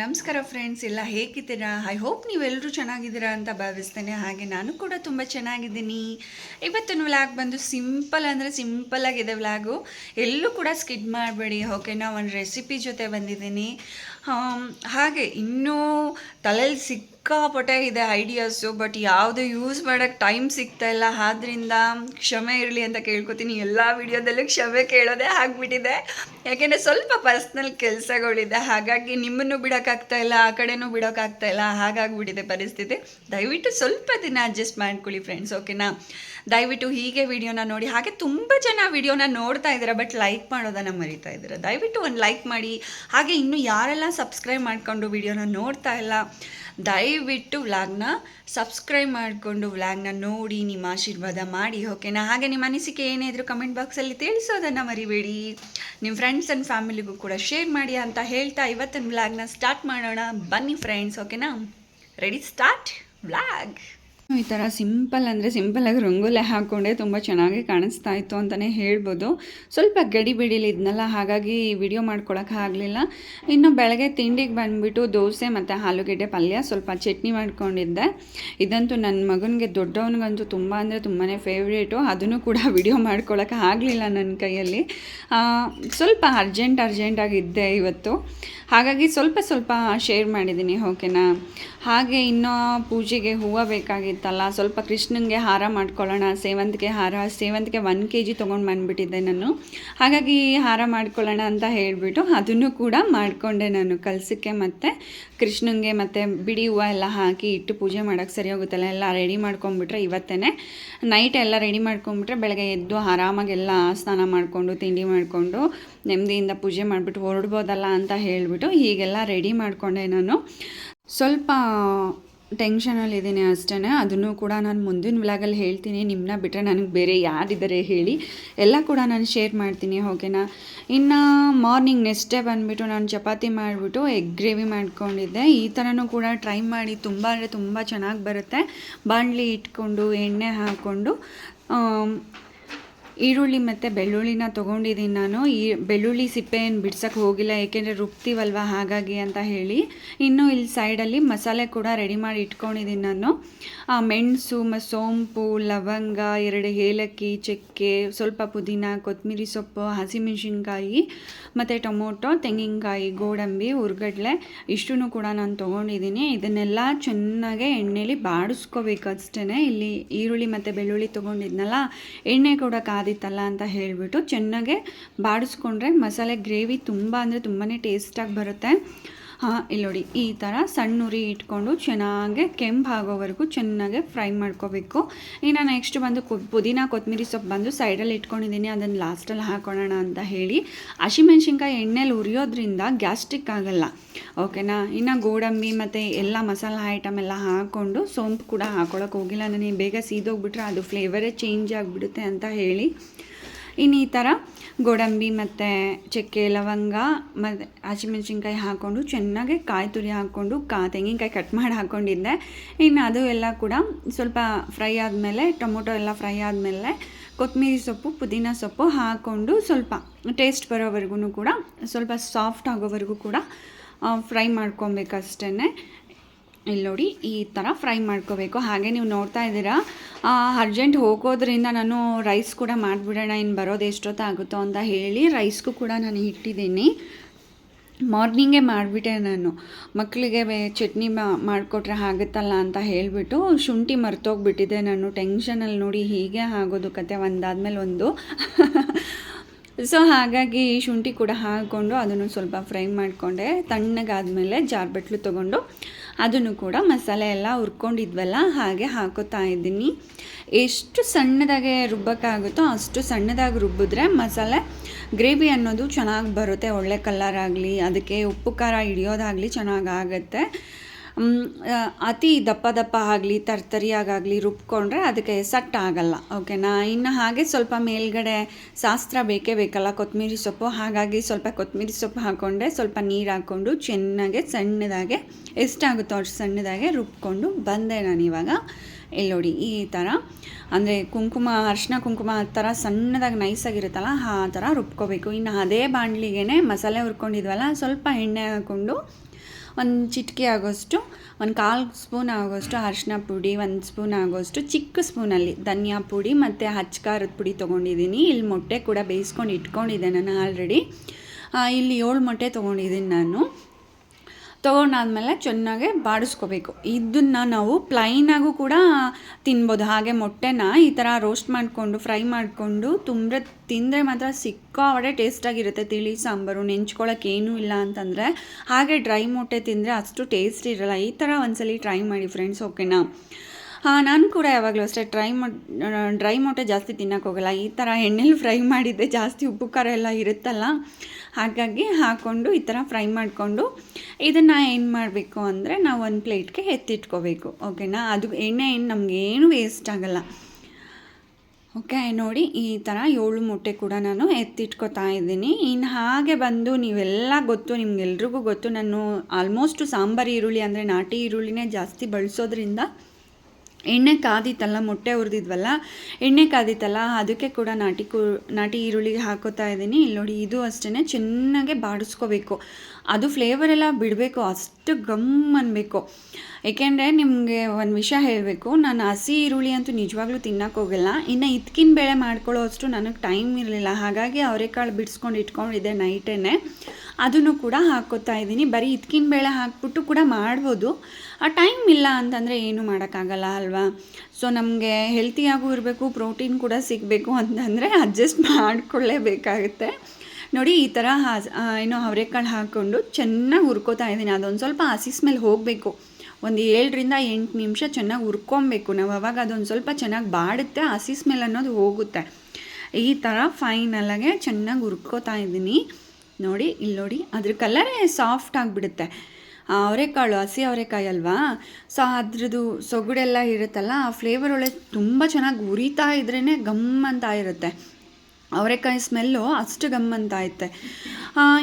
ನಮಸ್ಕಾರ ಫ್ರೆಂಡ್ಸ್ ಎಲ್ಲ ಹೇಗಿದ್ದೀರಾ? ಐ ಹೋಪ್ ನೀವೆಲ್ಲರೂ ಚೆನ್ನಾಗಿದ್ದೀರಾ ಅಂತ ಭಾವಿಸ್ತೇನೆ. ಹಾಗೆ ನಾನು ಕೂಡ ತುಂಬ ಚೆನ್ನಾಗಿದ್ದೀನಿ. ಇವತ್ತಿನ ವ್ಲಾಗ್ ಬಂದು ಸಿಂಪಲ್ ಅಂದರೆ ಸಿಂಪಲ್ ಆಗಿದೆ ವ್ಲಾಗು ಎಲ್ಲೂ ಕೂಡ ಸ್ಕಿಡ್ ಮಾಡಬೇಡಿ ಓಕೆನಾ ಒಂದು ರೆಸಿಪಿ ಜೊತೆ ಬಂದಿದ್ದೀನಿ. ಹಾಗೆ ಇನ್ನೂ ತಲೆಯಲ್ಲಿ ಸಿಕ್ಕಾಪಟ್ಟೆ ಇದೆ ಐಡಿಯಾಸು ಬಟ್ ಯಾವುದು ಯೂಸ್ ಮಾಡೋಕ್ಕೆ ಟೈಮ್ ಸಿಗ್ತಾ ಇಲ್ಲ. ಆದ್ರಿಂದ ಕ್ಷಮೆ ಇರಲಿ ಅಂತ ಕೇಳ್ಕೊತೀನಿ. ಎಲ್ಲ ವಿಡಿಯೋದಲ್ಲೂ ಕ್ಷಮೆ ಕೇಳೋದೇ ಆಗಿಬಿಟ್ಟಿದೆ. ಯಾಕೆಂದರೆ ಸ್ವಲ್ಪ ಪರ್ಸ್ನಲ್ ಕೆಲಸಗಳಿದೆ. ಹಾಗಾಗಿ ನಿಮ್ಮನ್ನು ಬಿಡೋಕ್ಕಾಗ್ತಾ ಇಲ್ಲ, ಆ ಕಡೆನೂ ಬಿಡೋಕ್ಕಾಗ್ತಾ ಇಲ್ಲ. ಹಾಗಾಗ್ಬಿಟ್ಟಿದೆ ಪರಿಸ್ಥಿತಿ. ದಯವಿಟ್ಟು ಸ್ವಲ್ಪ ದಿನ ಅಡ್ಜಸ್ಟ್ ಮಾಡ್ಕೊಳ್ಳಿ ಫ್ರೆಂಡ್ಸ್ ಓಕೆನಾ ದಯವಿಟ್ಟು ಹೀಗೆ ವಿಡಿಯೋನ ನೋಡಿ. ಹಾಗೆ ತುಂಬ ಜನ ವಿಡಿಯೋನ ನೋಡ್ತಾ ಇದ್ದೀರಾ ಬಟ್ ಲೈಕ್ ಮಾಡೋದನ್ನು ಮರಿತಾ ಇದ್ದೀರಾ ದಯವಿಟ್ಟು ಒಂದು ಲೈಕ್ ಮಾಡಿ. ಹಾಗೆ ಇನ್ನು ಯಾರೆಲ್ಲ ಸಬ್ಸ್ಕ್ರೈಬ್ ಮಾಡಿಕೊಂಡು ವಿಡಿಯೋನ ನೋಡ್ತಾ ಇಲ್ಲ ದಯವಿಟ್ಟು ವ್ಲಾಗ್ನ ಸಬ್ಸ್ಕ್ರೈಬ್ ಮಾಡಿಕೊಂಡು ವ್ಲಾಗ್ನ ನೋಡಿ, ನಿಮ್ಮ ಆಶೀರ್ವಾದ ಮಾಡಿ, ಓಕೆನಾ? ಹಾಗೆ ನಿಮ್ಮ ಅನಿಸಿಕೆ ಏನೇ ಇದ್ರೂ ಕಮೆಂಟ್ ಬಾಕ್ಸಲ್ಲಿ ತಿಳಿಸೋದನ್ನು ಮರಿಬೇಡಿ. ನಿಮ್ಮ ಫ್ರೆಂಡ್ಸ್ ಆ್ಯಂಡ್ ಫ್ಯಾಮಿಲಿಗೂ ಕೂಡ ಶೇರ್ ಮಾಡಿ ಅಂತ ಹೇಳ್ತಾ ಇವತ್ತಿನ ವ್ಲಾಗ್ನ ಸ್ಟಾರ್ಟ್ ಮಾಡೋಣ. ಬನ್ನಿ ಫ್ರೆಂಡ್ಸ್ ಓಕೆನಾ? ರೆಡಿ ಸ್ಟಾರ್ಟ್ ವ್ಲಾಗ್ ಈ ಥರ ಸಿಂಪಲ್ ಅಂದರೆ ಸಿಂಪಲಾಗಿ ರಂಗೋಲೆ ಹಾಕ್ಕೊಂಡೆ ತುಂಬ ಚೆನ್ನಾಗಿ ಕಾಣಿಸ್ತಾ ಇತ್ತು ಅಂತಲೇ ಹೇಳ್ಬೋದು. ಸ್ವಲ್ಪ ಗಡಿ ಬಿಡಿಲಿ ಇದ್ನಲ್ಲ, ಹಾಗಾಗಿ ವಿಡಿಯೋ ಮಾಡ್ಕೊಳಕ್ಕೆ ಆಗಲಿಲ್ಲ. ಇನ್ನು ಬೆಳಗ್ಗೆ ತಿಂಡಿಗೆ ಬಂದುಬಿಟ್ಟು ದೋಸೆ ಮತ್ತು ಆಲೂಗೆಡ್ಡೆ ಪಲ್ಯ ಸ್ವಲ್ಪ ಚಟ್ನಿ ಮಾಡ್ಕೊಂಡಿದ್ದೆ. ಇದಂತೂ ನನ್ನ ಮಗನಿಗೆ ದೊಡ್ಡವನಿಗಂತೂ ತುಂಬ ಅಂದರೆ ತುಂಬಾ ಫೇವ್ರೇಟು ಅದನ್ನು ಕೂಡ ವಿಡಿಯೋ ಮಾಡ್ಕೊಳಕ್ಕೆ ಆಗಲಿಲ್ಲ ನನ್ನ ಕೈಯಲ್ಲಿ. ಸ್ವಲ್ಪ ಅರ್ಜೆಂಟ್ ಅರ್ಜೆಂಟಾಗಿದ್ದೆ ಇವತ್ತು. ಹಾಗಾಗಿ ಸ್ವಲ್ಪ ಸ್ವಲ್ಪ ಶೇರ್ ಮಾಡಿದ್ದೀನಿ ಓಕೆನಾ ಹಾಗೆ ಇನ್ನೂ ಪೂಜೆಗೆ ಹೂವು ಬೇಕಾಗಿತ್ತಲ್ಲ ಸ್ವಲ್ಪ ಕೃಷ್ಣನಿಗೆ ಹಾರ ಮಾಡ್ಕೊಳ್ಳೋಣ, ಸೇವಂತಿಗೆ ಹಾರ, ಸೇವಂತಿಗೆ ಒನ್ ಕೆ ಜಿ ತೊಗೊಂಡು ಬಂದುಬಿಟ್ಟಿದ್ದೆ ನಾನು. ಹಾಗಾಗಿ ಹಾರ ಮಾಡ್ಕೊಳ್ಳೋಣ ಅಂತ ಹೇಳಿಬಿಟ್ಟು ಅದನ್ನು ಕೂಡ ಮಾಡಿಕೊಂಡೆ ನಾನು ಕಲಸಕ್ಕೆ ಮತ್ತು ಕೃಷ್ಣನಿಗೆ ಮತ್ತು ಬಿಡಿ ಹೂವು ಎಲ್ಲ ಹಾಕಿ ಇಟ್ಟು ಪೂಜೆ ಮಾಡೋಕ್ಕೆ ಸರಿ ಹೋಗುತ್ತಲ್ಲ, ಎಲ್ಲ ರೆಡಿ ಮಾಡ್ಕೊಂಬಿಟ್ರೆ ಇವತ್ತೇ ನೈಟ್ ಎಲ್ಲ ರೆಡಿ ಮಾಡ್ಕೊಂಬಿಟ್ರೆ ಬೆಳಗ್ಗೆ ಎದ್ದು ಆರಾಮಾಗೆಲ್ಲ ಸ್ನಾನ ಮಾಡಿಕೊಂಡು, ತಿಂಡಿ ಮಾಡಿಕೊಂಡು, ನೆಮ್ಮದಿಯಿಂದ ಪೂಜೆ ಮಾಡಿಬಿಟ್ಟು ಹೊರಡ್ಬೋದಲ್ಲ ಅಂತ ಹೇಳಿಬಿಟ್ಟು ಹೀಗೆಲ್ಲ ರೆಡಿ ಮಾಡಿಕೊಂಡೆ ನಾನು. ಸ್ವಲ್ಪ ಟೆನ್ಷನಲ್ಲಿ ಇದ್ದೀನಿ ಅಷ್ಟೇ ಅದನ್ನು ಕೂಡ ನಾನು ಮುಂದಿನ ವ್ಲಾಗಲ್ಲಿ ಹೇಳ್ತೀನಿ. ನಿಮ್ಮನ್ನ ಬಿಟ್ಟರೆ ನನಗೆ ಬೇರೆ ಯಾರಿದ್ದಾರೆ ಹೇಳಿ. ಎಲ್ಲ ಕೂಡ ನಾನು ಶೇರ್ ಮಾಡ್ತೀನಿ ಓಕೆನಾ ಇನ್ನು ಮಾರ್ನಿಂಗ್ ನೆಕ್ಸ್ಟ್ ಡೇ ಬಂದುಬಿಟ್ಟು ನಾನು ಚಪಾತಿ ಮಾಡಿಬಿಟ್ಟು ಎಗ್ ಗ್ರೇವಿ ಮಾಡ್ಕೊಂಡಿದ್ದೆ. ಈ ಥರನೂ ಕೂಡ ಟ್ರೈ ಮಾಡಿ ತುಂಬ ಅಂದರೆ ತುಂಬ ಚೆನ್ನಾಗಿ ಬರುತ್ತೆ. ಬಾಣಲಿ ಇಟ್ಕೊಂಡು, ಎಣ್ಣೆ ಹಾಕ್ಕೊಂಡು ಈರುಳ್ಳಿ ಮತ್ತು ಬೆಳ್ಳುಳ್ಳಿನ ತೊಗೊಂಡಿದ್ದೀನಿ ನಾನು. ಈ ಬೆಳ್ಳುಳ್ಳಿ ಸಿಪ್ಪೆ ಏನು ಬಿಡ್ಸಕ್ಕೆ ಹೋಗಿಲ್ಲ, ಏಕೆಂದರೆ ರುಬ್ತೀವಲ್ವ ಹಾಗಾಗಿ ಅಂತ ಹೇಳಿ. ಇನ್ನು ಇಲ್ಲಿ ಸೈಡಲ್ಲಿ ಮಸಾಲೆ ಕೂಡ ರೆಡಿ ಮಾಡಿ ಇಟ್ಕೊಂಡಿದ್ದೀನಿ ನಾನು. ಮೆಣಸು, ಮ, ಸೋಂಪು, ಲವಂಗ, ಎರಡು ಏಲಕ್ಕಿ, ಚಕ್ಕೆ, ಸ್ವಲ್ಪ ಪುದೀನ ಕೊತ್ತಂಬರಿ ಸೊಪ್ಪು, ಹಸಿಮೆಣಸಿನ್ಕಾಯಿ, ಮತ್ತು ಟೊಮೊಟೊ, ತೆಂಗಿನಕಾಯಿ, ಗೋಡಂಬಿ ಹುರ್ಗಡ್ಲೆ ಇಷ್ಟೂ ಕೂಡ ನಾನು ತೊಗೊಂಡಿದ್ದೀನಿ ಇದನ್ನೆಲ್ಲ ಚೆನ್ನಾಗೆ ಎಣ್ಣೆಲಿ ಬಾಡಿಸ್ಕೋಬೇಕು ಅಷ್ಟೇ ಇಲ್ಲಿ ಈರುಳ್ಳಿ ಮತ್ತು ಬೆಳ್ಳುಳ್ಳಿ ತೊಗೊಂಡಿದ್ನಲ್ಲ, ಎಣ್ಣೆ ಕೂಡ ಕಾದಿತ್ತಲ್ಲ ಅಂತ ಹೇಳಿಬಿಟ್ಟು ಚೆನ್ನಾಗೆ ಬಾಡಿಸ್ಕೊಂಡ್ರೆ ಮಸಾಲೆ ಗ್ರೇವಿ ತುಂಬ ಅಂದರೆ ತುಂಬಾ ಟೇಸ್ಟಾಗಿ ಬರುತ್ತೆ. ಇಲ್ಲಿ ನೋಡಿ, ಈ ಥರ ಸಣ್ಣ ಉರಿ ಇಟ್ಕೊಂಡು ಚೆನ್ನಾಗೆ ಕೆಂಪು ಆಗೋವರೆಗೂ ಚೆನ್ನಾಗೆ ಫ್ರೈ ಮಾಡ್ಕೋಬೇಕು. ಇನ್ನು ನೆಕ್ಸ್ಟ್ ಬಂದು ಕೊ, ಪುದೀನ ಕೊತ್ತಂಬರಿ ಸೊಪ್ಪು ಬಂದು ಸೈಡಲ್ಲಿ ಇಟ್ಕೊಂಡಿದ್ದೀನಿ, ಅದನ್ನು ಲಾಸ್ಟಲ್ಲಿ ಹಾಕೋಣ ಅಂತ ಹೇಳಿ. ಹಸಿಮೆಣ್ಸಿನ್ಕಾಯಿ ಎಣ್ಣೆಲಿ ಉರಿಯೋದ್ರಿಂದ ಗ್ಯಾಸ್ಟ್ರಿಕ್ ಆಗಲ್ಲ, ಓಕೆನಾ? ಇನ್ನು ಗೋಡಂಬಿ ಮತ್ತು ಎಲ್ಲ ಮಸಾಲ ಐಟಮ್ ಎಲ್ಲ ಹಾಕ್ಕೊಂಡು ಸೋಂಪು ಕೂಡ ಹಾಕೊಳ್ಳೋಕೆ ಹೋಗಿಲ್ಲ ನನಗೆ ಬೇಗ ಸೀದೋಗ್ಬಿಟ್ರೆ ಅದು ಫ್ಲೇವರೇ ಚೇಂಜ್ ಆಗಿಬಿಡುತ್ತೆ ಅಂತ ಹೇಳಿ. ಇನ್ನು ಈ ಥರ ಗೋಡಂಬಿ ಮತ್ತು ಚಕ್ಕೆ, ಲವಂಗ ಮತ್ತು ಹಸಿಮೆಣ್ಸಿನ್ಕಾಯಿ ಹಾಕ್ಕೊಂಡು ಚೆನ್ನಾಗಿ ಕಾಯಿ ತುರಿ ಹಾಕ್ಕೊಂಡು ಕಾ, ತೆಂಗಿನಕಾಯಿ ಕಟ್ ಮಾಡಿ ಹಾಕ್ಕೊಂಡಿದ್ದೆ. ಇನ್ನು ಅದು ಎಲ್ಲ ಕೂಡ ಸ್ವಲ್ಪ ಫ್ರೈ ಆದಮೇಲೆ, ಟೊಮೊಟೊ ಎಲ್ಲ ಫ್ರೈ ಆದಮೇಲೆ ಕೊತ್ತಂಬರಿ ಸೊಪ್ಪು, ಪುದೀನ ಸೊಪ್ಪು ಹಾಕ್ಕೊಂಡು ಸ್ವಲ್ಪ ಟೇಸ್ಟ್ ಬರೋವರೆಗೂ ಕೂಡ ಸ್ವಲ್ಪ ಸಾಫ್ಟ್ ಆಗೋವರೆಗೂ ಕೂಡ ಫ್ರೈ ಮಾಡ್ಕೊಬೇಕಷ್ಟೇ ಇಲ್ಲಿ ನೋಡಿ, ಈ ಥರ ಫ್ರೈ ಮಾಡ್ಕೋಬೇಕು. ಹಾಗೆ ನೀವು ನೋಡ್ತಾ ಇದ್ದೀರಾ ಅರ್ಜೆಂಟ್ ಹೋಗೋದ್ರಿಂದ ನಾನು ರೈಸ್ ಕೂಡ ಮಾಡಿಬಿಡೋಣ ಇನ್ನು ಬರೋದು ಎಷ್ಟೊತ್ತಾಗುತ್ತೋ ಅಂತ ಹೇಳಿ ರೈಸ್ಗೂ ಕೂಡ ನಾನು ಇಟ್ಟಿದ್ದೀನಿ. ಮಾರ್ನಿಂಗೇ ಮಾಡಿಬಿಟ್ಟೆ ನಾನು. ಮಕ್ಕಳಿಗೆ ಚಟ್ನಿ ಮಾಡಿಕೊಟ್ರೆ ಆಗುತ್ತಲ್ಲ ಅಂತ ಹೇಳಿಬಿಟ್ಟು ಶುಂಠಿ ಮರ್ತೋಗ್ಬಿಟ್ಟಿದೆ ನಾನು. ಟೆನ್ಷನಲ್ಲಿ ನೋಡಿ ಹೀಗೆ ಆಗೋದು ಕತೆ, ಒಂದಾದ್ಮೇಲೆ ಒಂದು. ಸೊ ಹಾಗಾಗಿ ಶುಂಠಿ ಕೂಡ ಹಾಕ್ಕೊಂಡು ಅದನ್ನು ಸ್ವಲ್ಪ ಫ್ರೈ ಮಾಡಿಕೊಂಡೆ. ತಣ್ಣಗಾದ್ಮೇಲೆ ಜಾರ್ಬೆಟ್ಲು ತೊಗೊಂಡು ಅದನ್ನು ಕೂಡ ಮಸಾಲೆ ಎಲ್ಲ ಹುರ್ಕೊಂಡಿದ್ವಲ್ಲ, ಹಾಗೆ ಹಾಕೋತಾ ಇದ್ದೀನಿ. ಎಷ್ಟು ಸಣ್ಣದಾಗೆ ರುಬ್ಬಕ್ಕಾಗುತ್ತೋ ಅಷ್ಟು ಸಣ್ಣದಾಗಿ ರುಬ್ಬಿದ್ರೆ ಮಸಾಲೆ ಗ್ರೇವಿ ಅನ್ನೋದು ಚೆನ್ನಾಗಿ ಬರುತ್ತೆ, ಒಳ್ಳೆ ಕಲರ್ ಆಗಲಿ, ಅದಕ್ಕೆ ಉಪ್ಪು ಖಾರ ಹಿಡಿಯೋದಾಗಲಿ ಚೆನ್ನಾಗಾಗತ್ತೆ ಅತಿ ದಪ್ಪ ದಪ್ಪ ಆಗಲಿ ತರ್ತರಿಯಾಗಲಿ ರುಬ್ಕೊಂಡ್ರೆ ಅದಕ್ಕೆ ಸಟ್ ಆಗಲ್ಲ ಓಕೆನಾ? ಇನ್ನು ಹಾಗೆ ಸ್ವಲ್ಪ ಮೇಲ್ಗಡೆ ಶಾಸ್ತ್ರ ಬೇಕೇ ಬೇಕಲ್ಲ, ಕೊತ್ತಂಬರಿ ಸೊಪ್ಪು. ಹಾಗಾಗಿ ಸ್ವಲ್ಪ ಕೊತ್ತಂಬರಿ ಸೊಪ್ಪು ಹಾಕ್ಕೊಂಡೆ ಸ್ವಲ್ಪ ನೀರು ಹಾಕ್ಕೊಂಡು ಚೆನ್ನಾಗೆ ಸಣ್ಣದಾಗೆ, ಎಷ್ಟಾಗುತ್ತೋ ಅಷ್ಟು ಸಣ್ಣದಾಗೆ ರುಬ್ಕೊಂಡು ಬಂದೆ ನಾನು ಇವಾಗ. ಇಲ್ಲಿ ಈ ಥರ. ಅಂದರೆ ಕುಂಕುಮ, ಅರಿಶಿನ ಕುಂಕುಮ ಆ ಥರ ಸಣ್ಣದಾಗಿ ನೈಸಾಗಿರುತ್ತಲ್ಲ ಆ ಥರ ರುಬ್ಕೋಬೇಕು. ಇನ್ನು ಅದೇ ಬಾಣಲಿಗೆ ಮಸಾಲೆ ಹುರ್ಕೊಂಡಿದ್ವಲ್ಲ, ಸ್ವಲ್ಪ ಎಣ್ಣೆ ಹಾಕ್ಕೊಂಡು ಒಂದು ಚಿಟಿಕೆ ಆಗೋಷ್ಟು, ಒಂದು ಕಾಲು ಸ್ಪೂನ್ ಆಗೋಷ್ಟು ಅರಿಶಿನ ಪುಡಿ, ಒಂದು ಸ್ಪೂನ್ ಆಗೋಷ್ಟು ಚಿಕ್ಕ ಸ್ಪೂನಲ್ಲಿ ಧನಿಯಾ ಪುಡಿ ಮತ್ತು ಹಚ್ಕಾರದ ಪುಡಿ ತೊಗೊಂಡಿದ್ದೀನಿ. ಇಲ್ಲಿ ಮೊಟ್ಟೆ ಕೂಡ ಬೇಯಿಸ್ಕೊಂಡು ಇಟ್ಕೊಂಡಿದ್ದೆ ನಾನು ಆಲ್ರೆಡಿ ಇಲ್ಲಿ ಏಳು ಮೊಟ್ಟೆ ತೊಗೊಂಡಿದ್ದೀನಿ ನಾನು. ತೊಗೊಂಡಾದ್ಮೇಲೆ ಚೆನ್ನಾಗೆ ಬಾಡಿಸ್ಕೋಬೇಕು. ಇದನ್ನು ನಾವು ಪ್ಲೈನಾಗೂ ಕೂಡ ತಿನ್ಬೋದು. ಹಾಗೆ ಮೊಟ್ಟೆನ ಈ ಥರ ರೋಸ್ಟ್ ಮಾಡಿಕೊಂಡು ಫ್ರೈ ಮಾಡಿಕೊಂಡು ತುಂಬ ತಿಂದರೆ ಮಾತ್ರ ಸಿಕ್ಕಾಪಟ್ಟೆ ಟೇಸ್ಟಾಗಿರುತ್ತೆ ತಿಳಿ, ಸಾಂಬಾರು ನೆಂಚ್ಕೊಳ್ಳೋಕೆ ಏನೂ ಇಲ್ಲ ಅಂತಂದರೆ. ಹಾಗೆ ಡ್ರೈ ಮೊಟ್ಟೆ ತಿಂದರೆ ಅಷ್ಟು ಟೇಸ್ಟ್ ಇರಲ್ಲ. ಈ ಥರ ಒಂದ್ಸಲ ಟ್ರೈ ಮಾಡಿ ಫ್ರೆಂಡ್ಸ್ ಓಕೆನಾ ಹಾಂ, ನಾನು ಕೂಡ ಯಾವಾಗಲೂ ಅಷ್ಟೇ ಟ್ರೈ ಮಾಡಿ ಡ್ರೈ ಮೊಟ್ಟೆ ಜಾಸ್ತಿ ತಿನ್ನೋಕ್ಕೋಗಲ್ಲ ಈ ಥರ ಎಣ್ಣೆಲಿ ಫ್ರೈ ಮಾಡಿದ್ದೆ ಜಾಸ್ತಿ ಉಪ್ಪು ಖಾರ ಎಲ್ಲ ಇರುತ್ತಲ್ಲ? ಹಾಗಾಗಿ ಹಾಕ್ಕೊಂಡು ಈ ಥರ ಫ್ರೈ ಮಾಡಿಕೊಂಡು ಇದನ್ನು ಏನು ಮಾಡಬೇಕು ಅಂದರೆ ನಾವು ಒಂದು ಪ್ಲೇಟ್ಗೆ ಎತ್ತಿಟ್ಕೋಬೇಕು, ಓಕೆನಾ? ಅದು ಎಣ್ಣೆ ಏನು ನಮಗೇನು ವೇಸ್ಟ್ ಆಗೋಲ್ಲ. ಓಕೆ, ನೋಡಿ ಈ ಥರ ಏಳು ಮೊಟ್ಟೆ ಕೂಡ ನಾನು ಎತ್ತಿಟ್ಕೋತಾ ಇದ್ದೀನಿ. ಇನ್ನು ಹಾಗೆ ಬಂದು ನೀವೆಲ್ಲ ಗೊತ್ತು, ನಿಮಗೆಲ್ರಿಗೂ ಗೊತ್ತು, ನಾನು ಆಲ್ಮೋಸ್ಟು ಸಾಂಬಾರು ಈರುಳ್ಳಿ ಅಂದರೆ ನಾಟಿ ಈರುಳ್ಳಿನೇ ಜಾಸ್ತಿ ಬಳಸೋದ್ರಿಂದ ಎಣ್ಣೆ ಕಾದಿತ್ತಲ್ಲ ಮೊಟ್ಟೆ ಹುರಿದಿದ್ವಲ್ಲ ಎಣ್ಣೆ ಕಾದಿತ್ತಲ್ಲ ಅದಕ್ಕೆ ಕೂಡ ನಾಟಿ ಕು, ನಾಟಿ ಈರುಳ್ಳಿಗೆ ಹಾಕೋತಾ ಇದ್ದೀನಿ. ಇಲ್ಲಿ ನೋಡಿ, ಇದು ಅಷ್ಟೇ ಚೆನ್ನಾಗೆ ಬಾಡಿಸ್ಕೋಬೇಕು. ಅದು ಫ್ಲೇವರೆಲ್ಲ ಬಿಡಬೇಕು, ಅಷ್ಟು ಗಮ್ ಅನ್ನಬೇಕು ಏಕೆಂದರೆ ನಿಮಗೆ ಒಂದು ವಿಷಯ ಹೇಳಬೇಕು, ನಾನು ಹಸಿ ಈರುಳ್ಳಿ ಅಂತೂ ನಿಜವಾಗ್ಲೂ ತಿನ್ನೋಕೆ ಹೋಗಲ್ಲ. ಇನ್ನು ಇದ್ಕಿನ ಬೇಳೆ ಮಾಡ್ಕೊಳ್ಳೋ ಅಷ್ಟು ನನಗೆ ಟೈಮ್ ಇರಲಿಲ್ಲ. ಹಾಗಾಗಿ ಅವರೆಕಾಳು ಬಿಡಿಸ್ಕೊಂಡು ಇಟ್ಕೊಂಡಿದ್ದೆ ನೈಟೇ ಅದನ್ನು ಕೂಡ ಹಾಕ್ಕೋತಾ ಇದ್ದೀನಿ. ಬರೀ ಇದ್ಕಿನ ಬೇಳೆ ಹಾಕ್ಬಿಟ್ಟು ಕೂಡ ಮಾಡ್ಬೋದು. ಆ ಟೈಮ್ ಇಲ್ಲ ಅಂತಂದರೆ ಏನು ಮಾಡೋಕ್ಕಾಗಲ್ಲ ಅಲ್ವಾ? ಸೊ ನಮಗೆ ಹೆಲ್ತಿಯಾಗೂ ಇರಬೇಕು ಪ್ರೋಟೀನ್ ಕೂಡ ಸಿಗಬೇಕು ಅಂತಂದರೆ ಅಡ್ಜಸ್ಟ್ ಮಾಡಿಕೊಳ್ಳೇಬೇಕಾಗುತ್ತೆ. ನೋಡಿ, ಈ ಥರ ಹಾಸ್ ಏನೋ ಅವರೆಕಾಳು ಹಾಕ್ಕೊಂಡು ಚೆನ್ನಾಗಿ ಹುರ್ಕೋತಾ ಇದ್ದೀನಿ. ಅದೊಂದು ಸ್ವಲ್ಪ ಹಸಿ ಸ್ಮೆಲ್ ಹೋಗಬೇಕು. ಒಂದು ಏಳರಿಂದ ಎಂಟು ನಿಮಿಷ ಚೆನ್ನಾಗಿ ಹುರ್ಕೊಬೇಕು. ನಾವು ಅವಾಗ ಅದೊಂದು ಸ್ವಲ್ಪ ಚೆನ್ನಾಗಿ ಬಾಡುತ್ತೆ ಹಸಿ ಸ್ಮೆಲ್ ಅನ್ನೋದು ಹೋಗುತ್ತೆ. ಈ ಥರ ಫೈನಲಾಗೆ ಚೆನ್ನಾಗಿ ಹುರ್ಕೋತಾ ಇದ್ದೀನಿ. ನೋಡಿ ಇಲ್ಲಿ ನೋಡಿ, ಅದ್ರ ಕಲರೇ ಸಾಫ್ಟ್ ಆಗಿಬಿಡುತ್ತೆ. ಅವರೆಕಾಳು, ಹಸಿ ಅವರೆಕಾಯಿ ಅಲ್ವಾ? ಸೊ ಅದ್ರದ್ದು ಸೊಗಡೆಲ್ಲ ಇರುತ್ತಲ್ಲ, ಆ ಫ್ಲೇವರ್ ಒಳ್ಳೆ ತುಂಬ ಚೆನ್ನಾಗಿ ಉರಿತಾ ಇದ್ರೇ ಗಮ್ ಅಂತ ಇರುತ್ತೆ. ಅವರೆಕಾಯಿ ಸ್ಮೆಲ್ಲು ಅಷ್ಟು ಗಮ್ಮಂತ ಐತೆ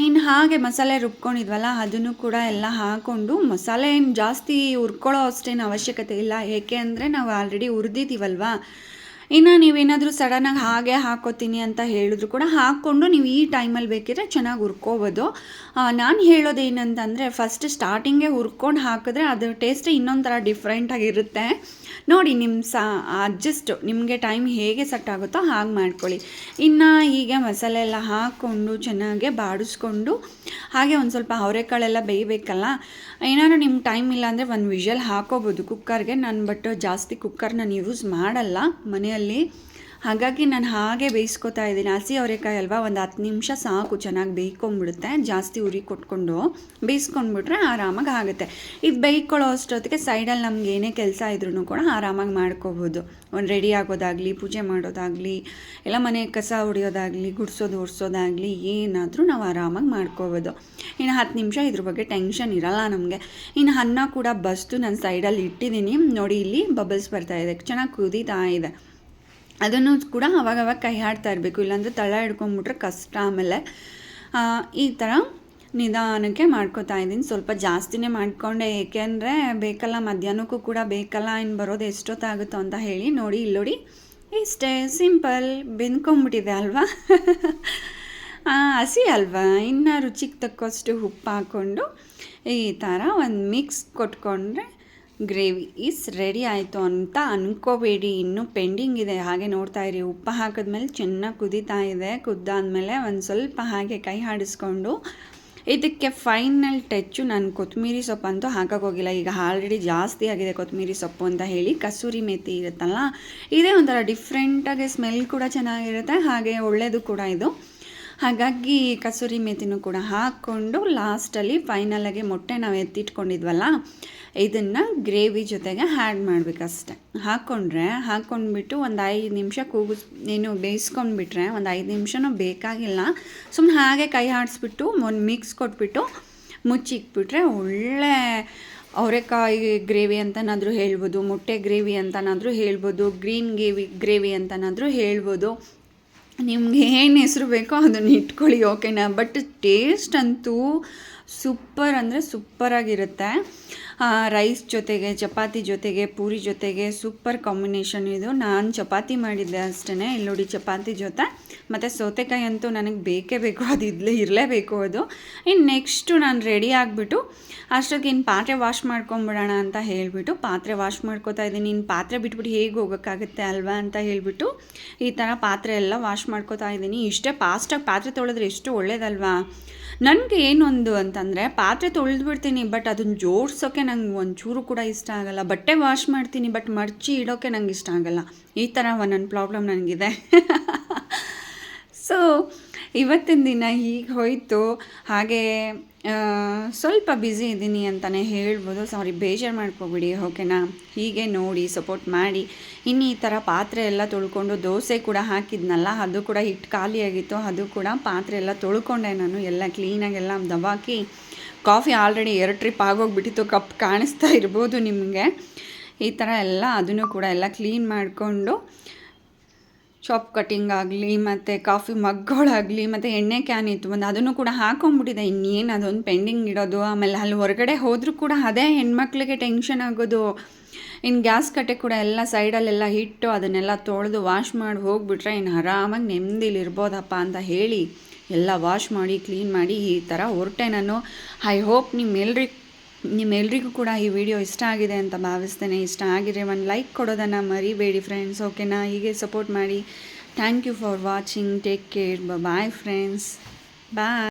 ಇನ್ನು ಹಾಗೆ ಮಸಾಲೆ ರುಬ್ಕೊಂಡಿದ್ವಲ್ಲ, ಅದನ್ನು ಕೂಡ ಎಲ್ಲ ಹಾಕ್ಕೊಂಡು ಮಸಾಲೆ ಏನು ಜಾಸ್ತಿ ಹುರ್ಕೊಳ್ಳೋ ಅಷ್ಟೇನು ಅವಶ್ಯಕತೆ ಇಲ್ಲ. ಏಕೆ ಅಂದರೆ ನಾವು ಆಲ್ರೆಡಿ ಹುರಿದಿದ್ದೀವಲ್ವಾ ಇನ್ನು ನೀವೇನಾದರೂ ಸಡನ್ನಾಗಿ ಹಾಗೆ ಹಾಕೋತೀನಿ ಅಂತ ಹೇಳಿದ್ರು ಕೂಡ ಹಾಕ್ಕೊಂಡು ನೀವು ಈ ಟೈಮಲ್ಲಿ ಬೇಕಿದ್ರೆ ಚೆನ್ನಾಗಿ ಹುರ್ಕೋಬೋದು. ನಾನು ಹೇಳೋದೇನಂತಂದರೆ ಫಸ್ಟ್ ಸ್ಟಾರ್ಟಿಂಗೇ ಹುರ್ಕೊಂಡು ಹಾಕಿದ್ರೆ ಅದು ಟೇಸ್ಟ್ ಇನ್ನೊಂದು ಥರ ಡಿಫ್ರೆಂಟಾಗಿರುತ್ತೆ ನೋಡಿ ನಿಮ್ಮ ಸಾ ಅಡ್ಜಸ್ಟು ನಿಮಗೆ ಟೈಮ್ ಹೇಗೆ ಸೆಟ್ ಆಗುತ್ತೋ ಹಾಗೆ ಮಾಡ್ಕೊಳ್ಳಿ. ಇನ್ನು ಹೀಗೆ ಮಸಾಲೆ ಎಲ್ಲ ಹಾಕ್ಕೊಂಡು ಚೆನ್ನಾಗೆ ಬಾಡಿಸ್ಕೊಂಡು ಹಾಗೆ ಒಂದು ಸ್ವಲ್ಪ ಅವರೆಕಾಳೆಲ್ಲ ಬೇಯಬೇಕಲ್ಲ? ಏನಾದ್ರು ನಿಮ್ಗೆ ಟೈಮ್ ಇಲ್ಲ ಅಂದರೆ ಒಂದು ವಿಷಲ್ ಹಾಕೋಬೋದು. ಕುಕ್ಕರ್ಗೆ ನಾನು ಬಟ್ ಜಾಸ್ತಿ ಕುಕ್ಕರ್ ನಾನು ಯೂಸ್ ಮಾಡಲ್ಲ. ಮನೆಯಲ್ಲಿ ಹಾಗಾಗಿ ನಾನು ಹಾಗೆ ಬೇಯಿಸ್ಕೊತಾ ಇದ್ದೀನಿ. ಹಸಿ ಅವರೆಕಾಯಿ ಅಲ್ವಾ, ಒಂದು ಹತ್ತು ನಿಮಿಷ ಸಾಕು, ಚೆನ್ನಾಗಿ ಬೇಯ್ಕೊಂಡ್ಬಿಡುತ್ತೆ. ಜಾಸ್ತಿ ಉರಿ ಕೊಟ್ಕೊಂಡು ಬೇಯಿಸ್ಕೊಂಡ್ಬಿಟ್ರೆ ಆರಾಮಾಗಿ ಆಗುತ್ತೆ. ಇದು ಬೇಯ್ಕೊಳ್ಳೋ ಅಷ್ಟೊತ್ತಿಗೆ ಸೈಡಲ್ಲಿ ನಮ್ಗೆ ಏನೇ ಕೆಲಸ ಇದ್ರೂ ಕೂಡ ಆರಾಮಾಗಿ ಮಾಡ್ಕೋಬೋದು. ಒಂದು ರೆಡಿ ಆಗೋದಾಗಲಿ, ಪೂಜೆ ಮಾಡೋದಾಗಲಿ, ಎಲ್ಲ ಮನೆ ಕಸ ಹೊಡಿಯೋದಾಗಲಿ, ಗುಡಿಸೋದು, ಒರೆಸೋದಾಗಲಿ, ಏನಾದರೂ ನಾವು ಆರಾಮಾಗಿ ಮಾಡ್ಕೋಬೋದು. ಇನ್ನು ಹತ್ತು ನಿಮಿಷ ಇದ್ರ ಬಗ್ಗೆ ಟೆನ್ಷನ್ ಇರಲ್ಲ ನಮಗೆ. ಇನ್ನು ಅನ್ನ ಕೂಡ ಬಸ್ತು ನಾನು ಸೈಡಲ್ಲಿ ಇಟ್ಟಿದ್ದೀನಿ. ನೋಡಿ, ಇಲ್ಲಿ ಬಬಲ್ಸ್ ಬರ್ತಾ ಇದೆ. ಚೆನ್ನಾಗಿ ಕುದೀತಾ ಇದೆ. ಅದನ್ನು ಕೂಡ ಅವಾಗವಾಗ ಕೈ ಆಡ್ತಾ ಇರಬೇಕು. ಇಲ್ಲಾಂದರೆ ತಳ ಹಿಡ್ಕೊಂಬಿಟ್ರೆ ಕಷ್ಟ ಆಮೇಲೆ ಈ ಥರ ನಿಧಾನಕ್ಕೆ ಮಾಡ್ಕೋತಾ ಇದ್ದೀನಿ. ಸ್ವಲ್ಪ ಜಾಸ್ತಿನೇ ಮಾಡಿಕೊಂಡೆ. ಏಕೆಂದರೆ ಬೇಕಲ್ಲ, ಮಧ್ಯಾಹ್ನಕ್ಕೂ ಕೂಡ ಬೇಕಲ್ಲ ಇನ್ನು ಬರೋದು ಎಷ್ಟೊತ್ತಾಗುತ್ತೋ ಅಂತ ಹೇಳಿ ನೋಡಿ ಇಲ್ಲಿ ನೋಡಿ ಇಷ್ಟೇ, ಸಿಂಪಲ್. ಬೆಂದ್ಕೊಂಬಿಟ್ಟಿದೆ ಅಲ್ವಾ? ಹಸಿ ಅಲ್ವಾ? ಇನ್ನು ರುಚಿಗೆ ತಕ್ಕಷ್ಟು ಉಪ್ಪು ಹಾಕ್ಕೊಂಡು ಈ ಥರ ಒಂದು ಮಿಕ್ಸ್ ಕೊಟ್ಕೊಂಡ್ರೆ ಗ್ರೇವಿ ಈಸ್ ರೆಡಿ ಆಯಿತು ಅಂತ ಅನ್ಕೋಬೇಡಿ. ಇನ್ನೂ ಪೆಂಡಿಂಗ್ ಇದೆ. ಹಾಗೆ ನೋಡ್ತಾ ಇರಿ. ಉಪ್ಪು ಹಾಕಿದ್ಮೇಲೆ ಚೆನ್ನಾಗಿ ಕುದೀತಾ ಇದೆ. ಕುದ್ದಾದ್ಮೇಲೆ ಒಂದು ಸ್ವಲ್ಪ ಹಾಗೆ ಕೈ ಹಾಡಿಸ್ಕೊಂಡು ಇದಕ್ಕೆ ಫೈನಲ್ ಟಚ್ಚು ನಾನು ಕೊತ್ತಂಬರಿ ಸೊಪ್ಪು ಅಂತೂ ಹಾಕೋಕ್ಕೋಗಿಲ್ಲ ಈಗ ಆಲ್ರೆಡಿ ಜಾಸ್ತಿ ಆಗಿದೆ ಕೊತ್ತಂಬರಿ ಸೊಪ್ಪು ಅಂತ ಹೇಳಿ ಕಸೂರಿ ಮೇಥಿ ಇರುತ್ತಲ್ಲ, ಇದೇ ಒಂಥರ ಡಿಫ್ರೆಂಟಾಗಿ ಸ್ಮೆಲ್ ಕೂಡ ಚೆನ್ನಾಗಿರುತ್ತೆ. ಹಾಗೆ ಒಳ್ಳೆಯದು ಕೂಡ ಇದು. ಹಾಗಾಗಿ ಕಸೂರಿ ಮೇಥಿನೂ ಕೂಡ ಹಾಕ್ಕೊಂಡು ಲಾಸ್ಟಲ್ಲಿ ಫೈನಲಾಗಿ ಮೊಟ್ಟೆ ನಾವು ಎತ್ತಿಟ್ಕೊಂಡಿದ್ವಲ್ಲ, ಇದನ್ನು ಗ್ರೇವಿ ಜೊತೆಗೆ ಆ್ಯಡ್ ಮಾಡಬೇಕಷ್ಟೆ. ಹಾಕ್ಕೊಂಡ್ರೆ ಹಾಕ್ಕೊಂಡ್ಬಿಟ್ಟು ಒಂದು ಐದು ನಿಮಿಷ ಕೂಗಿಸ್ ಏನು ಬೇಯಿಸ್ಕೊಂಡ್ಬಿಟ್ರೆ ಒಂದು ಐದು ನಿಮಿಷನೂ ಬೇಕಾಗಿಲ್ಲ. ಸುಮ್ಮನೆ ಹಾಗೆ ಕೈ ಆಡಿಸ್ಬಿಟ್ಟು ಒಂದು ಮಿಕ್ಸ್ ಕೊಟ್ಬಿಟ್ಟು ಮುಚ್ಚಿಕ್ಬಿಟ್ರೆ ಒಳ್ಳೆ ಅವರೆಕಾಯಿ ಗ್ರೇವಿ ಅಂತನಾದರೂ ಹೇಳ್ಬೋದು, ಮೊಟ್ಟೆ ಗ್ರೇವಿ ಅಂತನಾದರೂ ಹೇಳ್ಬೋದು ಗ್ರೀನ್ ಗ್ರೇವಿ ಗ್ರೇವಿ ಅಂತನಾದರೂ ಹೇಳ್ಬೋದು. ನಿಮ್ಗೆ ಏನು ಹೆಸರು ಬೇಕೋ ಅದನ್ನ ಇಟ್ಕೊಳ್ಳಿ ಓಕೆನಾ ಬಟ್ ಟೇಸ್ಟ್ ಅಂತೂ ಸೂಪರ್ ಅಂದರೆ ಸೂಪರಾಗಿರುತ್ತೆ ರೈಸ್ ಜೊತೆಗೆ, ಚಪಾತಿ ಜೊತೆಗೆ, ಪೂರಿ ಜೊತೆಗೆ ಸೂಪರ್ ಕಾಂಬಿನೇಷನ್ ಇದು. ನಾನು ಚಪಾತಿ ಮಾಡಿದ್ದೆ ಅಷ್ಟೇ ಇಲ್ಲಿ ನೋಡಿ ಚಪಾತಿ ಜೊತೆ. ಮತ್ತು ಸೌತೆಕಾಯಿ ಅಂತೂ ನನಗೆ ಬೇಕೇ ಬೇಕು. ಅದು ಇದ್ಲೇ ಇರಲೇಬೇಕು ಅದು. ಇನ್ನು ನೆಕ್ಸ್ಟು ನಾನು ರೆಡಿ ಆಗಿಬಿಟ್ಟು ಅಷ್ಟೊತ್ತಿಗೆ ಇನ್ನು ಪಾತ್ರೆ ವಾಶ್ ಮಾಡ್ಕೊಂಬಿಡೋಣ ಅಂತ ಹೇಳಿಬಿಟ್ಟು ಪಾತ್ರೆ ವಾಶ್ ಮಾಡ್ಕೋತಾ ಇದ್ದೀನಿ. ಇನ್ನು ಪಾತ್ರೆ ಬಿಟ್ಬಿಟ್ಟು ಹೇಗೆ ಹೋಗೋಕ್ಕಾಗುತ್ತೆ ಅಲ್ವಾ ಅಂತ ಹೇಳಿಬಿಟ್ಟು ಈ ಥರ ಪಾತ್ರೆ ಎಲ್ಲ ವಾಶ್ ಮಾಡ್ಕೋತಾ ಇದ್ದೀನಿ. ಇಷ್ಟೇ ಫಾಸ್ಟಾಗಿ ಪಾತ್ರೆ ತೊಳೆದ್ರೆ ಎಷ್ಟು ಒಳ್ಳೇದಲ್ವಾ? ನನಗೆ ಏನೊಂದು ಅಂತಂದರೆ ಪಾತ್ರೆ ತೊಳೆದ್ಬಿಡ್ತೀನಿ ಬಟ್ ಅದನ್ನು ಜೋಡ್ಸೋಕ್ಕೆ ನಂಗೆ ಒಂಚೂರು ಕೂಡ ಇಷ್ಟ ಆಗಲ್ಲ. ಬಟ್ಟೆ ವಾಶ್ ಮಾಡ್ತೀನಿ ಬಟ್ ಮರ್ಚಿ ಇಡೋಕ್ಕೆ ನಂಗೆ ಇಷ್ಟ ಆಗಲ್ಲ. ಈ ಥರ ಒಂದೊಂದು ಪ್ರಾಬ್ಲಮ್ ನನಗಿದೆ. ಸೊ ಇವತ್ತಿನ ದಿನ ಹೀಗೆ ಹೋಯಿತು. ಹಾಗೆ ಸ್ವಲ್ಪ ಬ್ಯುಸಿ ಇದ್ದೀನಿ ಅಂತಲೇ ಹೇಳ್ಬೋದು. ಸಾರಿ ಬೇಜಾರು ಮಾಡ್ಕೊಬಿಡಿ ಓಕೆನಾ ಹೀಗೆ ನೋಡಿ ಸಪೋರ್ಟ್ ಮಾಡಿ. ಇನ್ನು ಈ ಥರ ಪಾತ್ರೆ ಎಲ್ಲ ತೊಳ್ಕೊಂಡು ದೋಸೆ ಕೂಡ ಹಾಕಿದ್ನಲ್ಲ, ಅದು ಕೂಡ ಹಿಟ್ಟು ಖಾಲಿಯಾಗಿತ್ತು. ಅದು ಕೂಡ ಪಾತ್ರೆ ಎಲ್ಲ ತೊಳ್ಕೊಂಡೆ ನಾನು. ಎಲ್ಲ ಕ್ಲೀನಾಗೆಲ್ಲ ದಬಾಕಿ. ಕಾಫಿ ಆಲ್ರೆಡಿ ಎರಡು ಟ್ರಿಪ್ ಆಗೋಗ್ಬಿಟ್ಟಿತ್ತು, ಕಪ್ ಕಾಣಿಸ್ತಾ ಇರ್ಬೋದು ನಿಮಗೆ. ಈ ಥರ ಎಲ್ಲ ಅದನ್ನು ಕೂಡ ಎಲ್ಲ ಕ್ಲೀನ್ ಮಾಡಿಕೊಂಡು, ಚಾಪ್ ಕಟ್ಟಿಂಗ್ ಆಗಲಿ, ಮತ್ತು ಕಾಫಿ ಮಗ್ಗಳಾಗಲಿ, ಮತ್ತು ಎಣ್ಣೆ ಕ್ಯಾನ್ ಇತ್ತು ಒಂದು ಅದನ್ನು ಕೂಡ ಹಾಕೊಂಡ್ಬಿಟ್ಟಿದೆ ಇನ್ನೇನು ಅದೊಂದು ಪೆಂಡಿಂಗ್ ಇಡೋದು, ಆಮೇಲೆ ಅಲ್ಲಿ ಹೊರಗಡೆ ಹೋದರೂ ಕೂಡ ಅದೇ ಹೆಣ್ಮಕ್ಳಿಗೆ ಟೆನ್ಷನ್ ಆಗೋದು. ಇನ್ನು ಗ್ಯಾಸ್ ಕಟ್ಟೆ ಕೂಡ ಎಲ್ಲ ಸೈಡಲ್ಲೆಲ್ಲ ಇಟ್ಟು ಅದನ್ನೆಲ್ಲ ತೊಳೆದು ವಾಶ್ ಮಾಡಿ ಹೋಗ್ಬಿಟ್ರೆ ಇನ್ನು ಆರಾಮಾಗಿ ನೆಮ್ಮದಿಲಿರ್ಬೋದಪ್ಪ ಅಂತ ಹೇಳಿ ಎಲ್ಲ ವಾಶ್ ಮಾಡಿ, ಕ್ಲೀನ್ ಮಾಡಿ ಈ ಥರ ಹೊರಟೆ ನಾನು. ಐ ಹೋಪ್ ನಿಮ್ಮೆಲ್ರಿಗೂ ನಿಮ್ಮೆಲ್ರಿಗೂ ಕೂಡ ಈ ವಿಡಿಯೋ ಇಷ್ಟ ಆಗಿದೆ ಅಂತ ಭಾವಿಸ್ತೇನೆ. ಇಷ್ಟ ಆಗಿದ್ರೆ ಒಂದು ಲೈಕ್ ಕೊಡೋದನ್ನು ಮರಿಬೇಡಿ ಫ್ರೆಂಡ್ಸ್ ಓಕೆನಾ ಹೀಗೆ ಸಪೋರ್ಟ್ ಮಾಡಿ. Thank you for watching take care bye friends bye